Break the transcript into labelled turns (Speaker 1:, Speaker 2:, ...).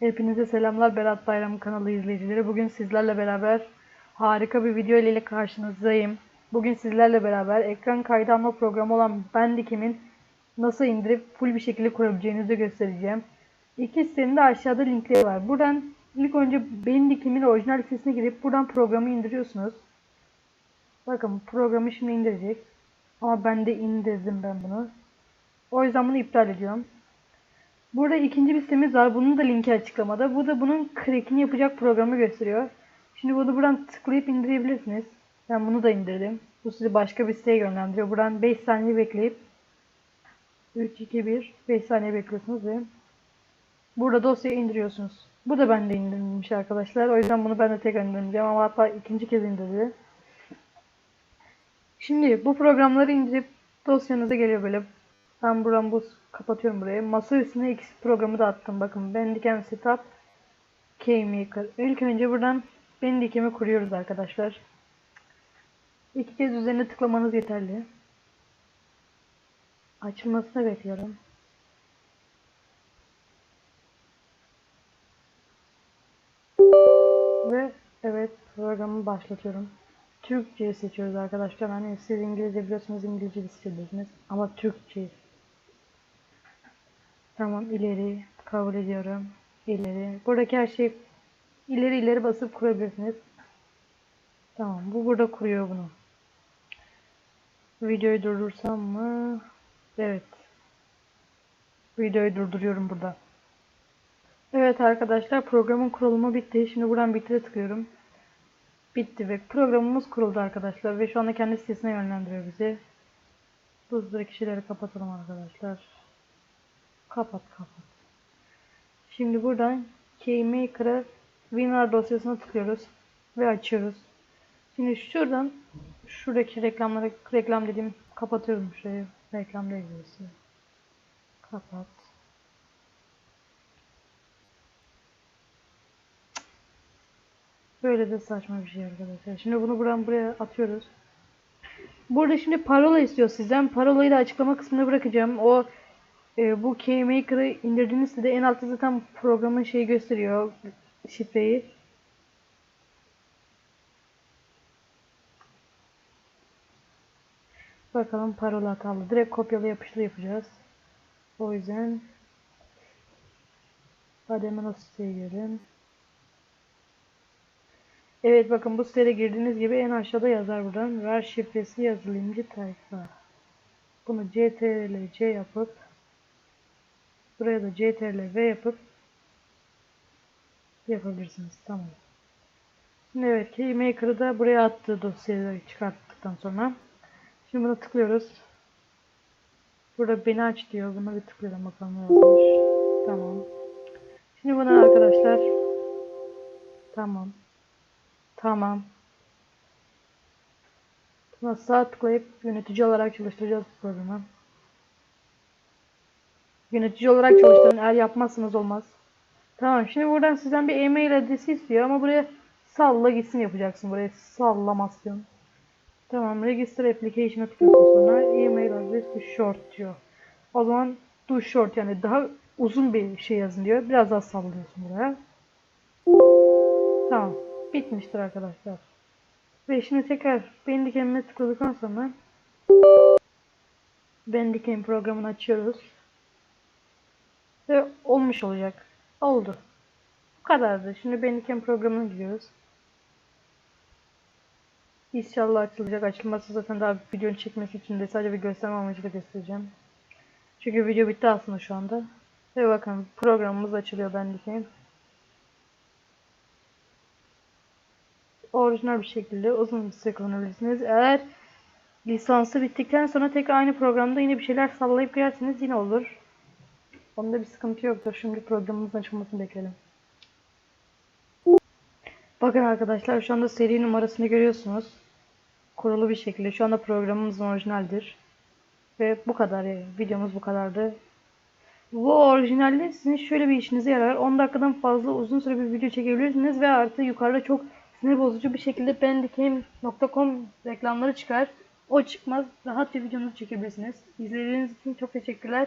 Speaker 1: Hepinize selamlar Berat Bayram kanalı izleyicileri. Bugün sizlerle beraber harika bir video ile karşınızdayım. Bugün sizlerle beraber ekran kaydı alma programı olan Bandicam'in nasıl indirip full bir şekilde kurabileceğinizi göstereceğim. İki sitenin de aşağıda linkleri var. Buradan ilk önce Bandicam'in orijinal sitesine girip buradan programı indiriyorsunuz. Bakın programı şimdi indirecek. Ama ben de indirdim ben bunu. O yüzden bunu iptal ediyorum. Burada ikinci bir sitemiz var. Bunun da linki açıklamada. Bu da bunun crack'ini yapacak programı gösteriyor. Şimdi bunu buradan tıklayıp indirebilirsiniz. Ben bunu da indirdim. Bu sizi başka bir siteye yönlendiriyor. Buradan 5 saniye bekleyip 3, 2, 1 5 saniye bekliyorsunuz ve burada dosyayı indiriyorsunuz. Bu da bende indirilmiş arkadaşlar. O yüzden bunu ben de tekrar indirmeyeceğim ama hatta ikinci kez indirdi. Şimdi bu programları indirip dosyanıza geliyor böyle. Ben buradan bu kapatıyorum burayı. Masa üstüne X programı da attım. Bakın Bandicam Setup KMaker. İlk önce buradan Bandicam'i kuruyoruz arkadaşlar. İki kez üzerine tıklamanız yeterli. Açılmasını bekliyorum. Ve evet programı başlatıyorum. Türkçe seçiyoruz arkadaşlar. Hani siz İngilizce biliyorsunuz İngilizce seçebilirsiniz. Ama Türkçe. Tamam ileri kabul ediyorum. İleri. Buradaki her şey ileri ileri basıp kurabilirsiniz. Tamam bu burada kuruyor bunu. Videoyu durdursam mı? Evet. Videoyu durduruyorum burada. Evet arkadaşlar programın kurulumu bitti. Şimdi buradan bitire tıklıyorum. Bitti ve programımız kuruldu arkadaşlar ve şu anda kendi sitesine yönlendiriyor bizi. Buradaki şeyleri kapatalım arkadaşlar. Kapat kapat. Şimdi buradan KeyMaker'a WinRAR dosyasına tıklıyoruz ve açıyoruz. Şimdi şuradan şuradaki reklamları reklam dediğim kapatıyorum şurayı. Reklam değil. Kapat. Böyle de saçma bir şey arkadaşlar. Şimdi bunu buradan buraya atıyoruz. Burada şimdi parola istiyor sizden. Parolayı da açıklama kısmına bırakacağım. O e, bu KeyMaker'ı indirdiğiniz sitede en altta zaten programın şeyi gösteriyor. Şifreyi. Bakalım parola hatalı. Direkt kopyala yapıştır yapacağız. O yüzden hadi hemen o siteye girelim. Evet bakın bu siteye girdiğiniz gibi en aşağıda yazar buradan. Ver şifresi yazılımcı tayfa. Bunu CTRL C yapıp buraya da CTRL V yapıp yapabilirsiniz. Tamam. Şimdi evet KeyMaker'ı da buraya attığı dosyayı çıkarttıktan sonra şimdi buna tıklıyoruz. Burada beni aç diyor. Buna bir tıklayalım bakalım ne olmuş. Tamam. Şimdi buna arkadaşlar tamam. Tamam. Buna sağ tıklayıp yönetici olarak çalıştıracağız programı. Yönetici olarak çalıştırın. Eğer yapmazsanız olmaz. Tamam. Şimdi buradan sizden bir e-mail adresi istiyor ama buraya salla gitsin yapacaksın. Buraya sallamasyon. Tamam. Register application'a tıklıyorsun sonra. E-mail adres short diyor. O zaman to short yani daha uzun bir şey yazın diyor. Biraz daha sallıyorsun buraya. Tamam bitmiştir arkadaşlar. Ve şimdi tekrar Bandicam'e tıkladıktan sonra Bandicam programını açıyoruz. Ve olmuş olacak. Oldu. Bu kadardı. Şimdi Bandicam programına giriyoruz. İnşallah açılacak. Açılması zaten daha videonun çekmesi için de sadece bir gösterme amacıyla göstereceğim. Çünkü video bitti aslında şu anda. Ve bakın programımız açılıyor Bandicam. orijinal bir şekilde uzun bir süre kullanabilirsiniz. Eğer lisansı bittikten sonra tekrar aynı programda yine bir şeyler sallayıp girerseniz yine olur. Onda bir sıkıntı yoktur. Şimdi programımızın açılmasını bekleyelim. Bakın arkadaşlar şu anda seri numarasını görüyorsunuz. Kurulu bir şekilde. Şu anda programımız orijinaldir. Ve bu kadar. Videomuz bu kadardı. Bu orijinalde sizin şöyle bir işinize yarar. 10 dakikadan fazla uzun süre bir video çekebilirsiniz ve artı yukarıda çok sinir bozucu bir şekilde bandicam.com reklamları çıkar. O çıkmaz. Rahat bir videonuzu çekebilirsiniz. İzlediğiniz için çok teşekkürler.